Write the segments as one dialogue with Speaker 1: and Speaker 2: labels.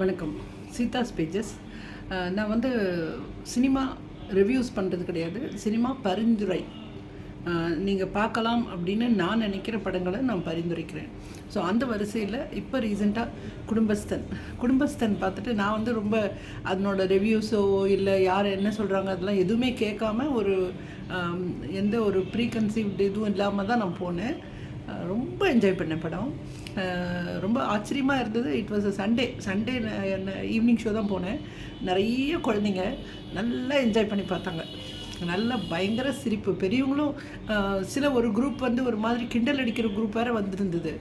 Speaker 1: வணக்கம். சீதா ஸ்பேஜஸ் நான் வந்து சினிமா ரிவ்யூஸ் பண்ணுறது கிடையாது. சினிமா பரிந்துரை. நீங்கள் பார்க்கலாம் அப்படின்னு நான் நினைக்கிற படங்களை நான் பரிந்துரைக்கிறேன். ஸோ அந்த வரிசையில் இப்போ ரீசெண்டாக குடும்பஸ்தன். குடும்பஸ்தன் பார்த்துட்டு நான் வந்து ரொம்ப அதனோட ரிவ்யூஸோ இல்லை யார் என்ன சொல்கிறாங்க அதெல்லாம் எதுவுமே கேட்காம ஒரு எந்த ஒரு ப்ரீ கன்சீவ்டு இதுவும் இல்லாமல் தான் நான் போனேன். ரொம்ப என்ஜாய் பண்ணேன் படம். ரொம்ப ஆச்சரியமாக இருந்தது. It was a Sunday Sunday evening show தான் போனேன். நிறைய குழந்தைங்க நல்லா என்ஜாய் பண்ணி பார்த்தாங்க. நல்ல பயங்கர சிரிப்பு. பெரியவங்களும் சில ஒரு குரூப் வந்து ஒரு மாதிரி கிண்டல் அடிக்கிற குரூப் வேறு வந்திருந்தது.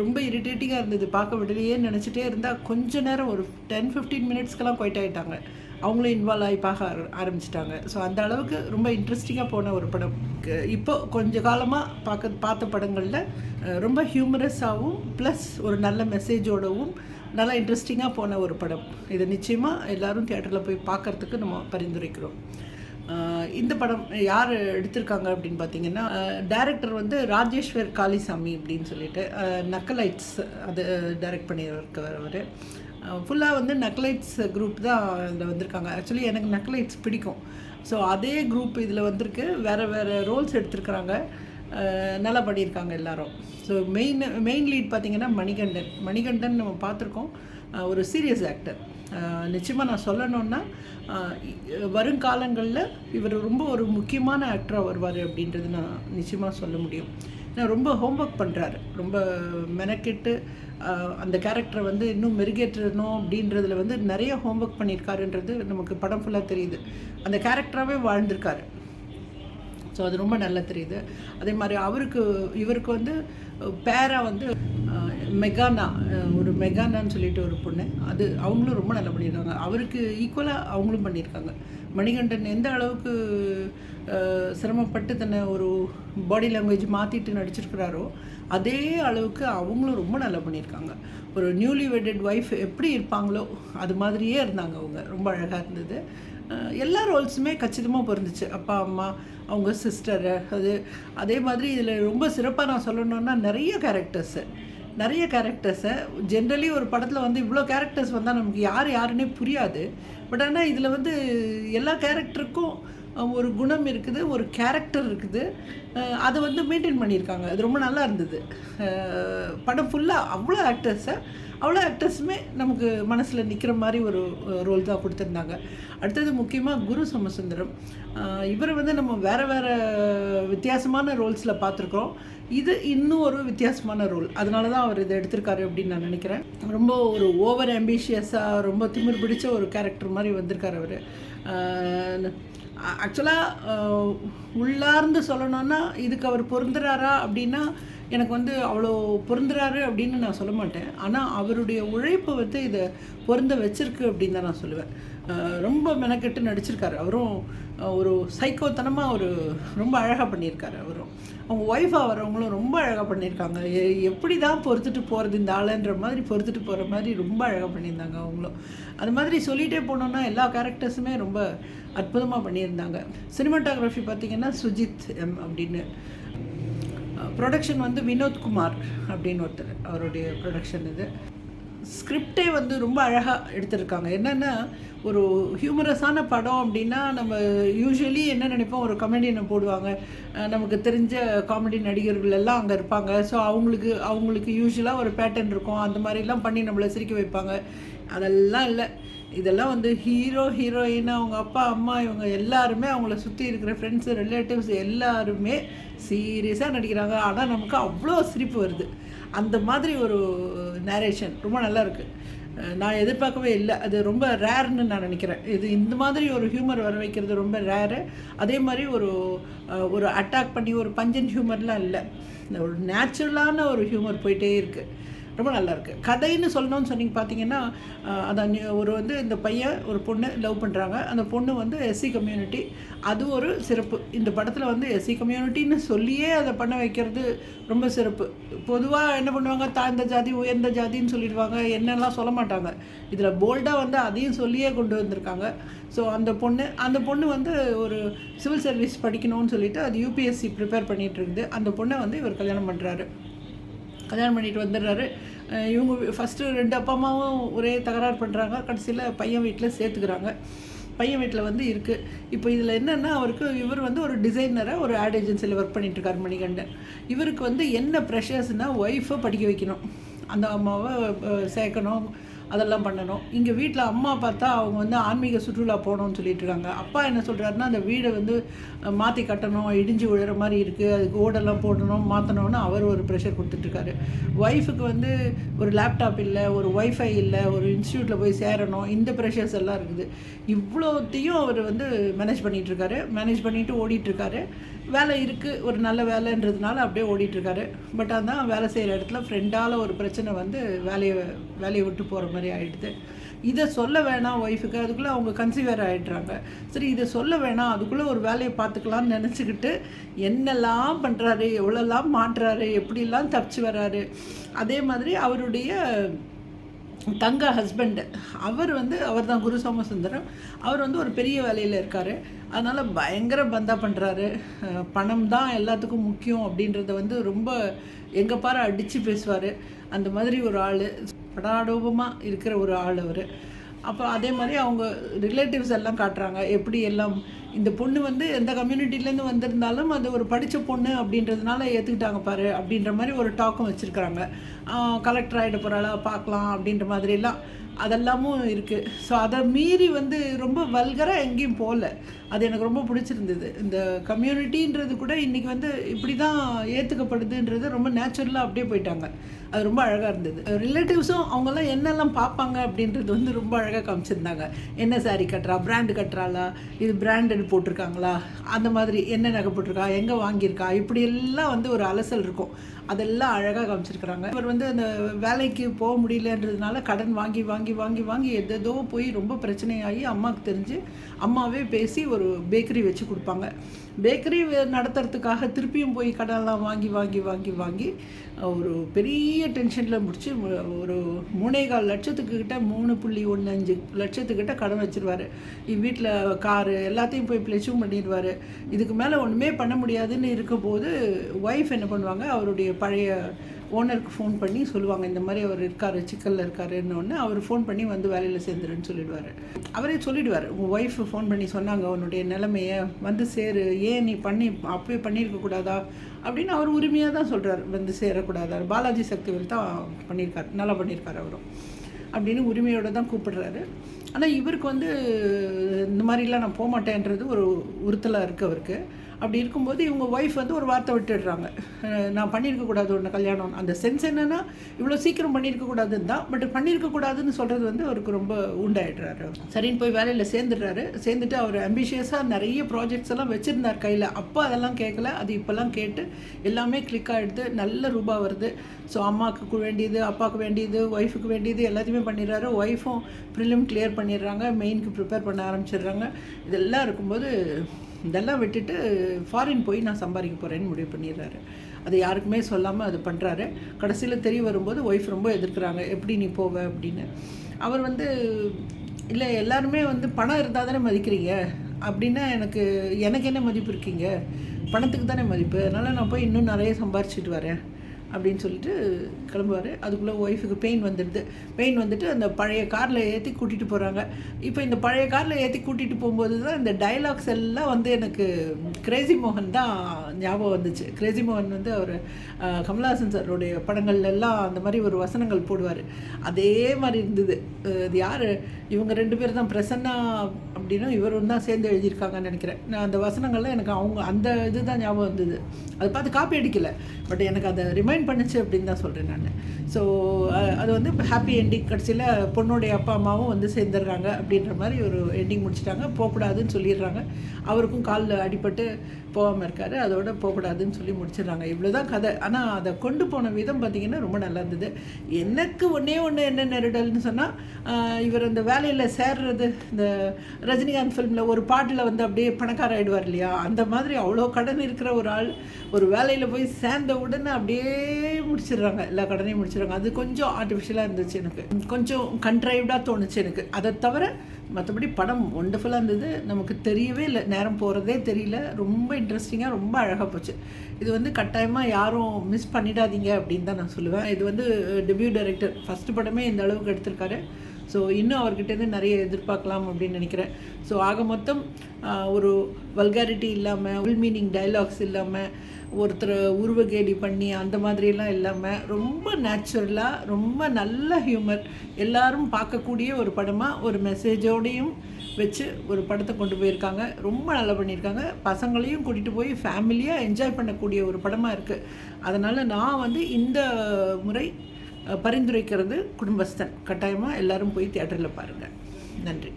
Speaker 1: ரொம்ப இரிட்டேட்டிங்காக இருந்தது. பார்க்க விடலையே நினச்சிட்டே இருந்தால் கொஞ்ச நேரம் ஒரு டென் ஃபிஃப்டீன் மினிட்ஸ்க்கெல்லாம் குவைட் ஆகிட்டாங்க அவங்களும் இன்வால்வ் ஆகி பார்க்க ஆர- ஆரம்பிச்சிட்டாங்க. ஸோ அந்த அளவுக்கு ரொம்ப இன்ட்ரெஸ்டிங்காக போன ஒரு படம். இப்போ கொஞ்ச காலமாக பார்க்க பார்த்த படங்களில் ரொம்ப ஹியூமரஸாகவும் ப்ளஸ் ஒரு நல்ல மெசேஜோடவும் நல்லா இன்ட்ரெஸ்டிங்காக போன ஒரு படம். இதை நிச்சயமாக எல்லோரும் தியேட்டரில் போய் பார்க்கறதுக்கு நம்ம பரிந்துரைக்கிறோம். இந்த படம் யார் எடுத்திருக்காங்க அப்படின்னு பார்த்தீங்கன்னா டேரக்டர் வந்து ராஜேஸ்வர் காளிசாமி அப்படின்னு சொல்லிட்டு நக்கலைட்ஸ் அது டைரக்ட் பண்ணியிருக்கவர் அவர். ஃபுல்லாக வந்து நக்லைட்ஸ் குரூப் தான் இதில் வந்திருக்காங்க. ஆக்சுவலி எனக்கு நக்லைட்ஸ் பிடிக்கும். ஸோ அதே குரூப் இதில் வந்திருக்கு. வேறு வேறு ரோல்ஸ் எடுத்திருக்கிறாங்க. நல்லா பண்ணியிருக்காங்க எல்லாரும். ஸோ மெயின் மெயின் லீட் பார்த்தீங்கன்னா மணிகண்டன். மணிகண்டன் நம்ம பார்த்துருக்கோம். ஒரு சீரியஸ் ஆக்டர் நிச்சயமாக நான் சொல்லணுன்னா வருங்காலங்களில் இவர் ரொம்ப ஒரு முக்கியமான ஆக்டராக வருவார் அப்படின்றது நான் நிச்சயமாக சொல்ல முடியும். ஏன்னா ரொம்ப ஹோம்ஒர்க் பண்ணுறாரு ரொம்ப மெனக்கெட்டு அந்த கேரக்டரை வந்து இன்னும் மெருகேற்றணும் அப்படின்றதுல வந்து நிறைய ஹோம்ஒர்க் பண்ணியிருக்காருன்றது நமக்கு படம் ஃபுல்லாக தெரியுது. அந்த கேரக்டராகவே வாழ்ந்திருக்காரு. ஸோ அது ரொம்ப நல்லா தெரியுது. அதே மாதிரி அவருக்கு இவருக்கு வந்து பேரா வந்து மெகானா ஒரு மெகானான்னு சொல்லிட்டு ஒரு பொண்ணு. அது அவங்களும் ரொம்ப நல்லா பண்ணியிருக்காங்க. அவருக்கு ஈக்குவலாக அவங்களும் பண்ணியிருக்காங்க. மணிகண்டன் எந்த அளவுக்கு சிரமப்பட்டு தன்னை ஒரு பாடி லாங்குவேஜ் மாற்றிட்டு நடிச்சிருக்கிறாரோ அதே அளவுக்கு அவங்களும் ரொம்ப நல்லா பண்ணியிருக்காங்க. ஒரு நியூலி வெட்டட் ஒய்ஃப் எப்படி இருப்பாங்களோ அது மாதிரியே இருந்தாங்க அவங்க. ரொம்ப அழகாக இருந்தது. எல்லா ரோல்ஸுமே கச்சிதமாக பொருந்துச்சு. அப்பா அம்மா அவங்க சிஸ்டரு அது அதே மாதிரி இதில் ரொம்ப சிறப்பாக நான் சொல்லணுன்னா நிறைய கேரக்டர்ஸு நிறைய கேரக்டர்ஸை ஜென்ரலி ஒரு படத்தில் வந்து இவ்வளோ கேரக்டர்ஸ் வந்தால் நமக்கு யார் யாருன்னே புரியாது. பட் ஆனால் இதில் வந்து எல்லா கேரக்டருக்கும் ஒரு குணம் இருக்குது ஒரு கேரக்டர் இருக்குது. அதை வந்து மெயின்டைன் பண்ணியிருக்காங்க. அது ரொம்ப நல்லா இருந்தது. படம் ஃபுல்லாக அவ்வளோ ஆக்டர்ஸை அவ்வளோ ஆக்டர்ஸுமே நமக்கு மனசில் நிற்கிற மாதிரி ஒரு ரோல் தான் கொடுத்துருந்தாங்க. அடுத்தது முக்கியமாக குரு சமசுந்தரம். இவரை வந்து நம்ம வேறு வேறு வித்தியாசமான ரோல்ஸில் பார்த்துருக்கோம் இது இன்னும் ஒரு வித்தியாசமான ரோல் அதனால தான் அவர் இதை எடுத்திருக்காரு அப்படின்னு நான் நினைக்கிறேன். ரொம்ப ஒரு ஓவர் ஆம்பிஷியஸாக ரொம்ப திமிர் பிடிச்ச ஒரு கேரக்டர் மாதிரி வந்திருக்காரு அவர். ஆக்சுவலாக உள்ளார்ந்து சொல்லணும்னா இதுக்கு அவர் பொருந்துறாரா அப்படின்னா எனக்கு வந்து அவ்வளோ பொருந்துறாரு அப்படின்னு நான் சொல்ல மாட்டேன். ஆனால் அவருடைய உழைப்பு வந்து இதை பொருந்த வச்சிருக்கு அப்படின்னு தான் நான் சொல்லுவேன். ரொம்ப மெனக்கெட்டு நடிச்சிருக்காரு. அவரும் ஒரு சைக்கோத்தனமாக ஒரு ரொம்ப அழகாக பண்ணியிருக்காரு அவரும். அவங்க ஒய்ஃபாக வரவங்களும் ரொம்ப அழகாக பண்ணியிருக்காங்க. எ- எப்படி தான் பொறுத்துட்டு போகிறது இந்த ஆளுன்ற மாதிரி பொறுத்துட்டு போகிற மாதிரி ரொம்ப அழகாக பண்ணியிருந்தாங்க அவங்களும். அது மாதிரி சொல்லிகிட்டே போனோம்னா எல்லா கேரக்டர்ஸுமே ரொம்ப அற்புதமாக பண்ணியிருந்தாங்க. சினிமாட்டோகிராஃபி பார்த்திங்கன்னா சுஜித் எம் அப்படின்னு. ப்ரொடக்ஷன் வந்து வினோத்குமார் அப்படின்னு ஒருத்தர் அவருடைய ப்ரொடக்ஷன் இது. ஸ்கிரிப்டே வந்து ரொம்ப அழகாக எடுத்திருக்காங்க. என்னென்னா ஒரு ஹியூமரஸான படம் அப்படின்னா நம்ம யூஸ்வலி என்ன நினைப்போம்? ஒரு கமெடியனை போடுவாங்க. நமக்கு தெரிஞ்ச காமெடி நடிகர்கள் எல்லாம் அங்கே இருப்பாங்க. ஸோ அவங்களுக்கு அவங்களுக்கு யூஸ்வலாக ஒரு பேட்டர்ன் இருக்கும். அந்த மாதிரிலாம் பண்ணி நம்மளை சிரிக்க வைப்பாங்க. அதெல்லாம் இல்லை. இதெல்லாம் வந்து ஹீரோ ஹீரோயின் அவங்க அப்பா அம்மா இவங்க எல்லாருமே அவங்கள சுற்றி இருக்கிற ஃப்ரெண்ட்ஸு ரிலேட்டிவ்ஸ் எல்லாருமே சீரியஸாக நடிக்கிறாங்க. ஆனால் நமக்கு அவ்வளோ சிரிப்பு வருது. அந்த மாதிரி ஒரு நேரேஷன் ரொம்ப நல்லா இருக்குது நான் எதிர்பார்க்கவே இல்லை. அது ரொம்ப ரேர்னு நான் நினைக்கிறேன். இது இந்த மாதிரி ஒரு ஹியூமர் வர வைக்கிறது ரொம்ப ரேரு அதே மாதிரி ஒரு ஒரு அட்டாக் பண்ணி ஒரு பஞ்சன் ஹியூமர்லாம் இல்லை. ஒரு நேச்சுரலான ஒரு ஹியூமர் போயிட்டே இருக்குது ரொம்ப நல்லாயிருக்கு. கதைன்னு சொல்லணும்னு சொன்னீங்க பார்த்தீங்கன்னா அதை அதான் ஒரு வந்து இந்த பையன் ஒரு பொண்ணு லவ் பண்ணுறாங்க அந்த பொண்ணு வந்து எஸ்சி கம்யூனிட்டி. அது ஒரு சிறப்பு. இந்த படத்தில் வந்து எஸ்சி கம்யூனிட்டின்னு சொல்லியே அதை பண்ண வைக்கிறது ரொம்ப சிறப்பு. பொதுவாக என்ன பண்ணுவாங்க? தாழ்ந்த ஜாதி உயர்ந்த ஜாதின்னு சொல்லிடுவாங்க. என்னெல்லாம் சொல்ல மாட்டாங்க. இதில் போல்டாக வந்து அதையும் சொல்லியே கொண்டு வந்திருக்காங்க. ஸோ அந்த பொண்ணு அந்த பொண்ணு வந்து ஒரு சிவில் சர்வீஸ் படிக்கணும்னு சொல்லிட்டு அது யூபிஎஸ்சி ப்ரிப்பேர் பண்ணிகிட்டு இருக்குது. அந்த பொண்ணை வந்து இவர் கல்யாணம் பண்ணுறாரு கல்யாணம் பண்ணிட்டு வந்துடுறாரு. இவங்க ஃபஸ்ட்டு ரெண்டு அப்பா அம்மாவும் ஒரே தகராறு பண்ணுறாங்க கடைசியில் பையன் வீட்டில் சேர்த்துக்கிறாங்க. பையன் வீட்டில் வந்து இருக்குது இப்போ இதில் என்னென்னா அவருக்கு இவர் வந்து ஒரு டிசைனராக ஒரு ஆட் ஏஜென்சியில் ஒர்க் பண்ணிட்டு மணிகண்டன். இவருக்கு வந்து என்ன ப்ரெஷர்ஸ்னால் ஒய்ஃபை படிக்க வைக்கணும். அந்த அம்மாவை சேர்க்கணும். அதெல்லாம் பண்ணணும். இங்கே வீட்டில் அம்மா பார்த்தா அவங்க வந்து ஆன்மீக சுற்றுலா போகணும்னு சொல்லிட்டு இருக்காங்க. அப்பா என்ன சொல்கிறாருன்னா அந்த வீடை வந்து மாற்றி கட்டணும் இடிஞ்சு விழுற மாதிரி இருக்குது அதுக்கு ஓடெல்லாம் போடணும் மாற்றணும்னு அவர் ஒரு ப்ரெஷர் கொடுத்துட்ருக்காரு ஒய்ஃபுக்கு வந்து ஒரு லேப்டாப் இல்லை ஒரு ஒய்ஃபை இல்லை ஒரு இன்ஸ்டியூட்டில் போய் சேரணும். இந்த ப்ரெஷர்ஸ் எல்லாம் இருக்குது. இவ்வளோத்தையும் அவர் வந்து மேனேஜ் பண்ணிகிட்ருக்காரு மேனேஜ் பண்ணிட்டு ஓடிட்டுருக்காரு வேலை இருக்குது ஒரு நல்ல வேலைன்றதுனால அப்படியே ஓடிட்டுருக்காரு பட் அதான் வேலை செய்கிற இடத்துல ஃப்ரெண்டால் ஒரு பிரச்சனை வந்து வேலையை வேலையை விட்டு போகிற மாதிரி ஆகிடுது இதை சொல்ல வேணாம் ஒய்ஃபுக்கு அதுக்குள்ளே அவங்க கன்சீவர் ஆகிடுறாங்க சரி இதை சொல்ல வேணாம். அதுக்குள்ளே ஒரு வேலையை பார்த்துக்கலாம்னு நினச்சிக்கிட்டு என்னெல்லாம் பண்ணுறாரு எவ்வளோலாம் மாட்டுறாரு எப்படிலாம் தப்பிச்சு வர்றாரு. அதே மாதிரி அவருடைய தங்க ஹஸ்பண்டு அவர் வந்து அவர் தான் குரு சோமசுந்தரம். அவர் வந்து ஒரு பெரிய வேலையில் இருக்கார். அதனால் பயங்கர பந்தா பண்ணுறாரு பணம் தான் எல்லாத்துக்கும் முக்கியம் அப்படின்றத வந்து ரொம்ப எங்கே பாரு அடித்து பேசுவார். அந்த மாதிரி ஒரு ஆள். படாடோபமாக இருக்கிற ஒரு ஆள் அவர். அப்போ அதே மாதிரி அவங்க ரிலேட்டிவ்ஸ் எல்லாம் காட்டுறாங்க. எப்படி எல்லாம் இந்த பொண்ணு வந்து எந்த கம்யூனிட்டிலேருந்து வந்திருந்தாலும் அது ஒரு படித்த பொண்ணு அப்படின்றதுனால ஏற்றுக்கிட்டாங்க பாரு அப்படின்ற மாதிரி ஒரு டாக்கும் வச்சுருக்குறாங்க. கலெக்டர் ஆகிட போகிறாளா பார்க்கலாம் அப்படின்ற மாதிரிலாம் அதெல்லாமும் இருக்குது ஸோ அதை மீறி வந்து ரொம்ப வல்கராக எங்கேயும் போகல அது எனக்கு ரொம்ப பிடிச்சிருந்தது. இந்த கம்யூனிட்டின்றது கூட இன்றைக்கி வந்து இப்படி தான் ஏற்றுக்கப்படுதுன்றது ரொம்ப நேச்சுரலாக அப்படியே போயிட்டாங்க. அது ரொம்ப அழகாக இருந்தது. ரிலேட்டிவ்ஸும் அவங்கெல்லாம் என்னெல்லாம் பார்ப்பாங்க அப்படின்றது வந்து ரொம்ப அழகாக காமிச்சிருந்தாங்க. என்ன saree கட்டுறா? பிராண்டு கட்டுறாளா? இது பிராண்டட் போட்டிருக்காங்களா? அந்த மாதிரி என்ன நகை போட்டிருக்கா? எங்கே வாங்கியிருக்கா? இப்படி எல்லாம் வந்து ஒரு அலசல் இருக்கும். அதெல்லாம் அழகாக காமிச்சிருக்கிறாங்க. இவர் வந்து அந்த வேலைக்கு போக முடியலன்றதுனால கடன் வாங்கி வாங்கி வாங்கி வாங்கி எதோ போய் ரொம்ப பிரச்சனையாகி அம்மாவுக்கு தெரிஞ்சு அம்மாவே பேசி ஒரு பேக்கரி வச்சு கொடுப்பாங்க. பேக்கரி நடத்துறதுக்காக திருப்பியும் போய் கடன்லாம் வாங்கி வாங்கி வாங்கி வாங்கி ஒரு பெரிய டென்ஷனில் முடிச்சு ஒரு மூணே கால் லட்சத்துக்கு மூணு புள்ளி ஒன்று அஞ்சு லட்சத்துக்கிட்ட கடன் வச்சுருவார். வீட்டில் காரு எல்லாத்தையும் போய் பிளெச்சும் பண்ணிடுவார். இதுக்கு மேலே ஒன்றுமே பண்ண முடியாதுன்னு இருக்கும்போது ஒய்ஃப் என்ன பண்ணுவாங்க? அவருடைய பழைய ஓனருக்கு ஃபோன் பண்ணி சொல்லுவாங்க இந்த மாதிரி அவர் இருக்கார் சிக்கலில் இருக்காருன்னு அவர் ஃபோன் பண்ணி வந்து வேலையில் சேர்ந்துருன்னு சொல்லிடுவார். அவரே சொல்லிடுவார் உங்கள் ஒய்ஃப் ஃபோன் பண்ணி சொன்னாங்க உன்னுடைய நிலைமையை வந்து சேரு ஏன் நீ பண்ணி அப்பவே பண்ணியிருக்கக்கூடாதா அப்படின்னு அவர் உரிமையாக தான் சொல்கிறார் வந்து சேரக்கூடாதா? பாலாஜி சக்திவேல் தான் பண்ணியிருக்கார் நல்லா பண்ணியிருக்கார் அவரும். அப்படின்னு உரிமையோடு தான் கூப்பிடுறாரு. ஆனால் இவருக்கு வந்து இந்த மாதிரிலாம் நான் போக மாட்டேன்றது ஒரு உறுத்தலாக இருக்குது அவருக்கு. அப்படி இருக்கும்போது இவங்க ஒய்ஃப் வந்து ஒரு வார்த்தை விட்டுடுறாங்க. நான் பண்ணியிருக்கக்கூடாது ஒன்று கல்யாணம். அந்த சென்ஸ் என்னென்னா இவ்வளோ சீக்கிரம் பண்ணியிருக்கக்கூடாதுன்னு தான் பட் பண்ணியிருக்கக்கூடாதுன்னு சொல்கிறது வந்து அவருக்கு ரொம்ப உண்டாயிடுறாரு சரின்னு போய் வேலையில் சேர்ந்துடுறாரு. சேர்ந்துட்டு அவர் அம்பிஷியஸாக நிறைய ப்ராஜெக்ட்ஸ் எல்லாம் வச்சுருந்தார் கையில். அப்போ அதெல்லாம் கேட்கல அது இப்போல்லாம் கேட்டு எல்லாமே கிளிக் ஆகிடுது நல்ல ரூபா வருது. ஸோ அம்மாவுக்கு வேண்டியது அப்பாவுக்கு வேண்டியது ஒய்ஃபுக்கு வேண்டியது எல்லாத்தையுமே பண்ணிடுறாரு. ஒய்ஃபும் ப்ரிலிம் கிளியர் பண்ணிடுறாங்க. மெயினுக்கு ப்ரிப்பேர் பண்ண ஆரம்பிச்சிடுறாங்க. இதெல்லாம் இருக்கும்போது இதெல்லாம் விட்டுட்டு ஃபாரின் போய் நான் சம்பாதிக்க போகிறேன்னு முடிவு பண்ணிடுறாரு. அது யாருக்குமே சொல்லாமல் அது பண்ணுறாரு கடைசியில் தெரிய வரும்போது ஒய்ஃப் ரொம்ப எதிர்க்கிறாங்க எப்படி நீ போவ? அப்படின்னு. அவர் வந்து இல்லை எல்லாருமே வந்து பணம் இருந்தால் தானே மதிக்கிறீங்க? அப்படின்னா எனக்கு எனக்கு என்ன மதிப்பு இருக்கீங்க? பணத்துக்கு தானே மதிப்பு. அதனால் நான் போய் இன்னும் நிறைய சம்பாரிச்சிட்டு வரேன். அப்படின்னு சொல்லிட்டு கிளம்புவார். அதுக்குள்ளே ஒய்ஃபுக்கு பெயின் வந்துடுது. பெயின் வந்துட்டு அந்த பழைய காரில் ஏற்றி கூட்டிகிட்டு போகிறாங்க இப்போ இந்த பழைய காரில் ஏற்றி கூட்டிகிட்டு போகும்போது தான் இந்த டைலாக்ஸ் எல்லாம் வந்து எனக்கு கிரேசி மோகன் தான் ஞாபகம் வந்துச்சு. கிரேசி மோகன் வந்து அவர் அஹ், கமலஹாசன் சாருடைய படங்கள்ல அந்த மாதிரி ஒரு வசனங்கள் போடுவார். அதே மாதிரி இருந்தது. அது யார்? இவங்க ரெண்டு பேர் தான் பிரசன்னா அப்படின்னா இவரும் தான் சேர்ந்து எழுதியிருக்காங்கன்னு நினைக்கிறேன். நான் அந்த வசனங்கள்லாம் எனக்கு அவங்க அந்த இது தான் ஞாபகம் வந்தது. அதை பார்த்து காப்பி அடிக்கலை. பட் எனக்கு அதை ரிமைண்ட் பண்ணுச்சு அப்படின்னு தான் சொல்கிறேன் நான். ஸோ அது வந்து ஹாப்பி எண்டிங் கடைசியில் பொண்ணுடைய அப்பா அம்மாவும் வந்து சேர்ந்துடுறாங்க அப்படின்ற மாதிரி ஒரு எண்டிங் முடிச்சிட்டாங்க. போகக்கூடாதுன்னு சொல்லிடுறாங்க. அவருக்கும் காலில் அடிபட்டு போகாமல் இருக்காரு. அதோட போகக்கூடாதுன்னு சொல்லி முடிச்சிடுறாங்க. இவ்வளோ தான் கதை. ஆனால் அதை கொண்டு போன விதம் பார்த்திங்கன்னா ரொம்ப நல்லா இருந்தது. எனக்கு ஒன்றே ஒன்று என்ன நெருடல்னு சொன்னால் இவர் அந்த வேலையில் சேர்றது இந்த ரஜினிகாந்த் ஃபிலிமில் ஒரு பாட்டில் வந்து அப்படியே பணக்கார ஆகிடுவார் இல்லையா? அந்த மாதிரி அவ்வளோ கடன் இருக்கிற ஒரு ஆள் ஒரு வேலையில் போய் சேர்ந்த உடனே அப்படியே முடிச்சிடுறாங்க. எல்லா கடனையும் முடிச்சிடுறாங்க. அது கொஞ்சம் ஆர்டிஃபிஷியலாக இருந்துச்சு எனக்கு. கொஞ்சம் கண்ட்ரைவ்டாக தோணுச்சு எனக்கு. அதை தவிர மற்றபடி படம் ஒண்டர்ஃபுல்லாக இருந்தது. நமக்கு தெரியவே இல்லை. நேரம் போகிறதே தெரியல. ரொம்ப இன்ட்ரெஸ்டிங்காக ரொம்ப அழகாக போச்சு. இது வந்து கட்டாயமாக யாரும் மிஸ் பண்ணிடாதீங்க அப்படின்னு தான் நான் சொல்லுவேன். இது வந்து டெபியூ டைரக்டர் ஃபஸ்ட்டு படமே இந்த அளவுக்கு எடுத்திருக்காரு. ஸோ இன்னும் அவர்கிட்டேருந்து நிறைய எதிர்பார்க்கலாம் அப்படின்னு நினைக்கிறேன். ஸோ ஆக மொத்தம் ஒரு வல்காரிட்டி இல்லாமல் உள் மீனிங் டைலாக்ஸ் இல்லாமல் ஒருத்தர் உருவகேலி பண்ணி அந்த மாதிரிலாம் இல்லாமல் ரொம்ப நேச்சுரலாக ரொம்ப நல்ல ஹியூமர் எல்லாரும் பார்க்கக்கூடிய ஒரு படமாக ஒரு மெசேஜோடையும் வச்சு ஒரு படத்தை கொண்டு போயிருக்காங்க. ரொம்ப நல்லா பண்ணியிருக்காங்க. பசங்களையும் கூட்டிகிட்டு போய் ஃபேமிலியாக என்ஜாய் பண்ணக்கூடிய ஒரு படமாக இருக்குது அதனால் நான் வந்து இந்த முறை பரிந்துரைக்கிறது குடும்பஸ்தன். கட்டாயமாக எல்லாரும் போய் தியேட்டரில் பாருங்கள் நன்றி.